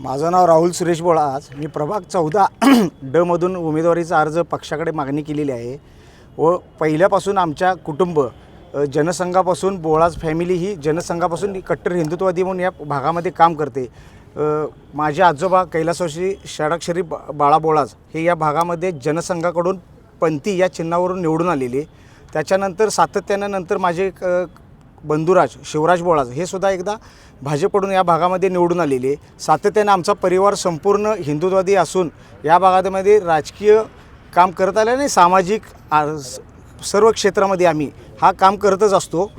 माझं नाव राहुल सुरेश बोळाज मी प्रभाग चौदा डमधून उमेदवारीचा अर्ज पक्षाकडे मागणी केलेली आहे व पहिल्यापासून आमच्या कुटुंब जनसंघापासून बोळाज फॅमिली ही जनसंघापासून कट्टर हिंदुत्ववादी म्हणून या भागामध्ये काम करते. माझे आजोबा कैलासवासी षडाक्षरी बा बाळा बोळाज हे या भागामध्ये जनसंघाकडून पंथी या चिन्हावरून निवडून आलेले. त्याच्यानंतर सातत्यानं नंतर माझे एक, बंधुराज शिवराज बोळाज हे सुद्धा एकदा भाजपकडून या भागामध्ये निवडून आलेले सातत्याने आमचा परिवार संपूर्ण हिंदुत्ववादी असून या भागामध्ये राजकीय काम करत आले आणि सामाजिक सर्व क्षेत्रामध्ये आम्ही हा काम करतच असतो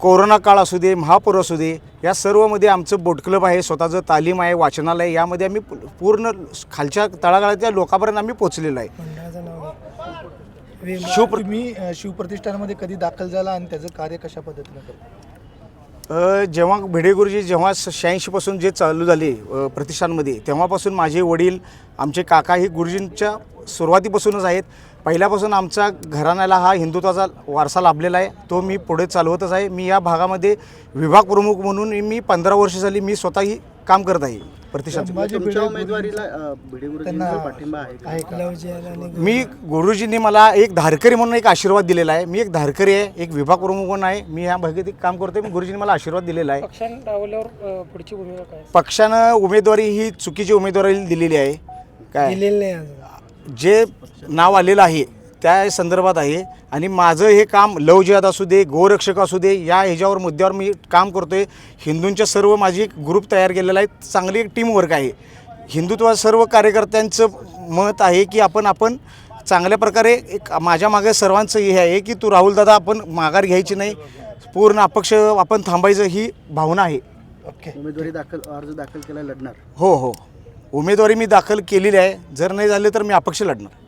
कोरोना काळ असू दे महापूर असू दे या सर्वमध्ये आमचं बोट क्लब आहे स्वतःचं तालीम आहे वाचनालय यामध्ये आम्ही पूर्ण खालच्या तळागाळातल्या लोकांपर्यंत आम्ही पोचलेलो आहे. शिवप्र अ, शिवप्रतिष्ठानमध्ये कधी दाखल झाला आणि त्याचं कार्य कशा पद्धतीनं करता? जेव्हा भिडे गुरुजी जेव्हा शहाऐंशीपासून जे चालू झाले प्रतिष्ठानमध्ये तेव्हापासून माझे वडील आमचे काका हे गुरुजींच्या सुरुवातीपासूनच आहेत. पहिल्यापासून आमचा घराण्याला हा हिंदुत्वाचा वारसा लाभलेला आहे. तो मी पुढे चालवतच आहे. मी या भागामध्ये विभाग प्रमुख म्हणून मी पंधरा वर्ष झाली. मी स्वतःही काम करत आहे प्रतिष्ठान. संभाजी तुमच्या भिडे उमेदवारीला अ, भिडे गुरुजींचा त्यांना- पाठिंबा आहे का? आहे का लवजियाला आणि मी गुरुजींनी मला एक धारकरी म्हणून एक आशीर्वाद दिलेला आहे. मी एक धारकरी आहे एक विभाग प्रमुख म्हणून आहे. मी ह्या भागात एक काम करतोय. मी गुरुजींनी मला आशीर्वाद दिलेला आहे. पक्षाने डावल्यावर अ, पुढची भूमिका काय? पक्षानं उमेदवारी ही चुकीची उमेदवारी दिलेली आहे. काय? दिलेलं नाही अजून. जे नाव आलेलं आहे त्या संदर्भात आहे. आणि माझं हे काम लव जिहाद असू दे गोरक्षक असू दे या ह्याच्यावर मुद्द्यावर मी काम करतोय. हिंदूंच्या सर्व माझी एक ग्रुप तयार केलेला आहे. चांगली एक टीम वर्क आहे. हिंदुत्व सर्व कार्यकर्त्यांचं मत आहे की आपण आपण चांगल्या प्रकारे एक माझ्या मागे सर्वांचं हे आहे की तू राहुल दादा आपण माघार घ्यायची नाही. पूर्ण अपक्ष आपण थांबायचं ही भावना आहे. ओके. उमेदवारी दाखल अर्ज दाखल केला लढणार. हो हो. उमेदवारी मी दाखल केलेली आहे. जर नाही झाले तर मी अपक्ष लढणार.